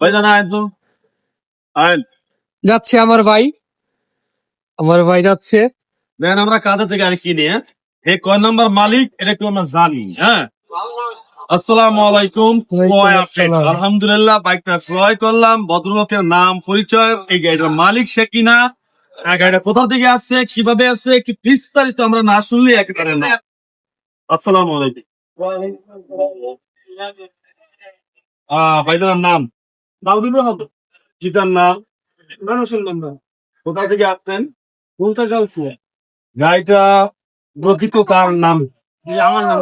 তো। যাচ্ছে আমার ভাই। আমার ভাই যাচ্ছে। দেন আমরা কাঁধে থেকে আর কিনি হ্যাঁ? কয় নাম্বার মালিক? এটা একটু আমরা জানি হ্যাঁ? আসসালামু আলাইকুম। ক্রয় আপডেট। আসসালাম। আলহামদুলিল্লাহ বাইকটা ক্রয় করলাম। ভদ্রলোকের নাম পরিচয় এই গাড়িটার মালিক সে কিনা? গাড়িটা কোথা থেকে আসছে? কীভাবে আসছে? কি বিস্তারিত আমরা না শুনলে একেবারে না। আসসালামু আলাইকুম। আহ ভাইদার নাম? দাউদুল রহমান। জিতার নাম। মানুষের নাম কোথা থেকে আসছেন? কোনটা গাউছে গাড়িটা প্রকৃত কার নাম? আমার নাম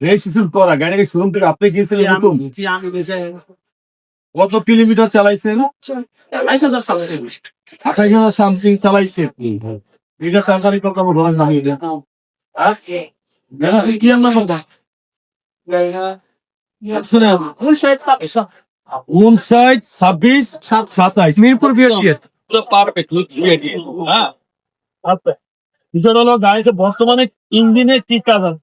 রেজিস্ট্রেশন করা। গাড়িকে শোরুম থেকে আপনি গিয়েছিলেন নতুন? কত কিলোমিটার চালাইছেন সালে আঠাশ হাজার সামথিং চালাইছেন এটা সরকারি প্রকল্প ধরেন না কি? আপনার কথা উনষাট ছাব্বিশ সাতাইশ। মিরপুর বিএডিএ পুরো পারফেক্ট হ্যাঁ? আচ্ছা। বিষয় হলো গাড়িতে বর্তমানে ইঞ্জিনের কি কাজ আছে?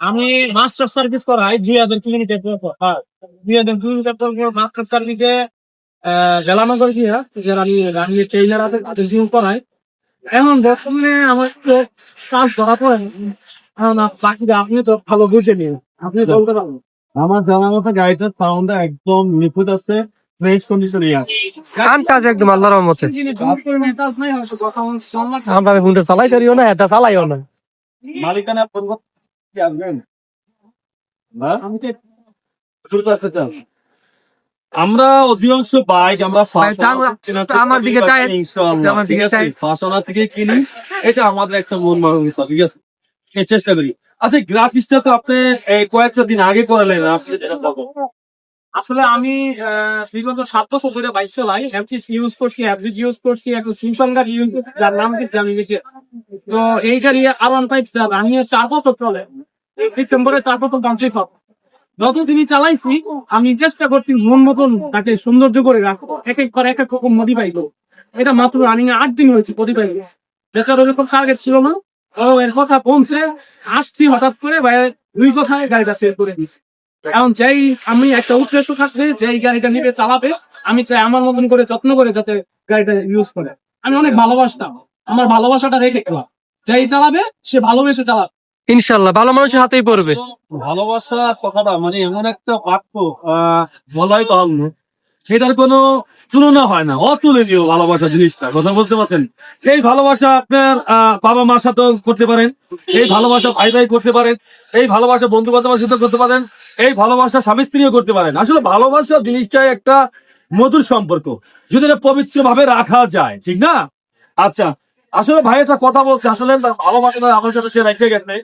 আমি মাস্টার সার্ভিস করাই দুই হাজার কিলোমিটার পর হ্যাঁ দুই হাজার কিলোমিটার পর পর মাস্টার সার্ভিসে আমি গাড়ি ট্রেইলার আছে তাদের জিম করাই। এখন বর্তমানে আমার তো কাজ করা এখন বাকিটা আপনি তো ভালো বুঝে নিন। আপনি বলতে পারবেন। আমার জানার মতো গাড়িটার সাউন্ডটা একদম নিখুঁত আছে ফ্রেশ কন্ডিশনে আছে। কাম কাজ একদম আল্লাহর রহমতে। আমরা ফোনটা চালাই করিও না এটা চালাইও না। মালিকানা ফোন করতে আসবেন না? আমি তো আমরা অধিকাংশ বাইক আমরা আমার- দিকে চাই- আমার দিকে চাই। ফার্স্ট থেকে কিনি এটা আমাদের একটা মন মানসিকতা ঠিক আছে? চেষ্টা করি। আচ্ছা গ্রাফিক্সটা তো আপনি কয়েকটা দিন আগে করালেন আসলে আমি বিগত সাত বছর ধরে বাইক চালাই ইউজ করছি অ্যাপজি ইউজ করছি ইউজ করছি, যার নাম দিচ্ছি আমি তো এই গাড়ি আর ওয়ান ফাইভ আমি চার বছর চলে। ডিসেম্বরে চার বছর কমপ্লিট যতদিনই চালাইছি, আমি চেষ্টা করছি মন মতন তাকে সৌন্দর্য করে রাখব এক এক করে এক এক রকম মডিফাই এটা মাত্র রানিং আট দিন হয়েছে মডিফাই বেকার ওরকম টার্গেট ছিল না। এর কথা পৌঁছে আসছি হঠাৎ করে বাইরে দুই কথায় গাড়িটা সেল করে দিয়েছি। এখন যেই আমি একটা উদ্দেশ্য থাকবে যে গাড়িটা নিবে চালাবে আমি চাই আমার মতন করে যত্ন করে যাতে গাড়িটা ইউজ করে। আমি অনেক ভালোবাসতাম। আমার ভালোবাসাটা রেখে গেলাম। যেই চালাবে সে ভালোবেসে চালাবে। ইনশাল্লাহ ভালো মানুষের হাতেই পড়বে। ভালোবাসার কথাটা মানে এমন একটা বাক্য আহ, বলাই না। এটার কোনো তুলনা হয় না, অতুলনীয় ভালোবাসা জিনিসটা, কথা বলতে পারছেন? এই ভালোবাসা আপনার বাবা মার সাথেও করতে পারেন, এই ভালোবাসা ভাই ভাই করতে পারেন, এই ভালোবাসা বন্ধু বান্ধবের সাথে করতে পারেন, এই ভালোবাসা স্বামী স্ত্রীও করতে পারেন। আসলে ভালোবাসা জিনিসটাই একটা মধুর সম্পর্ক, যদি এটা পবিত্র ভাবে রাখা যায়, ঠিক না? আচ্ছা আসলে ভাই একটা কথা বলছে, আসলে সাথে সে রেখে গেছে,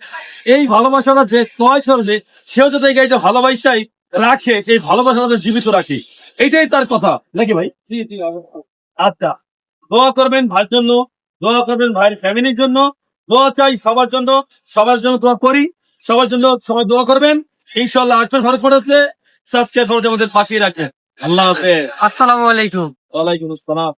এই ভালোবাসাটা যে ক্রয় করবে সেও এই গাড়িটা ভালোবাসাই রাখে, এই ভালোবাসাটা জীবিত রাখে। এইটাই তার কথা। নাকি ভাই? আচ্ছা। দোয়া করবেন ভাইয়ের জন্য দোয়া করবেন ভাইয়ের ফ্যামিলির জন্য দোয়া চাই সবার জন্য সবার জন্য দোয়া করি সবার জন্য সবাই দোয়া করবেন। ইনশাল্লাহ আজকে ভারত পড়েছে সাবস্ক্রাইব করে আমাদের পাশেই রাখবেন। আল্লাহ হাফেজ। আসসালামু আলাইকুম। ওয়ালাইকুম আসসালাম।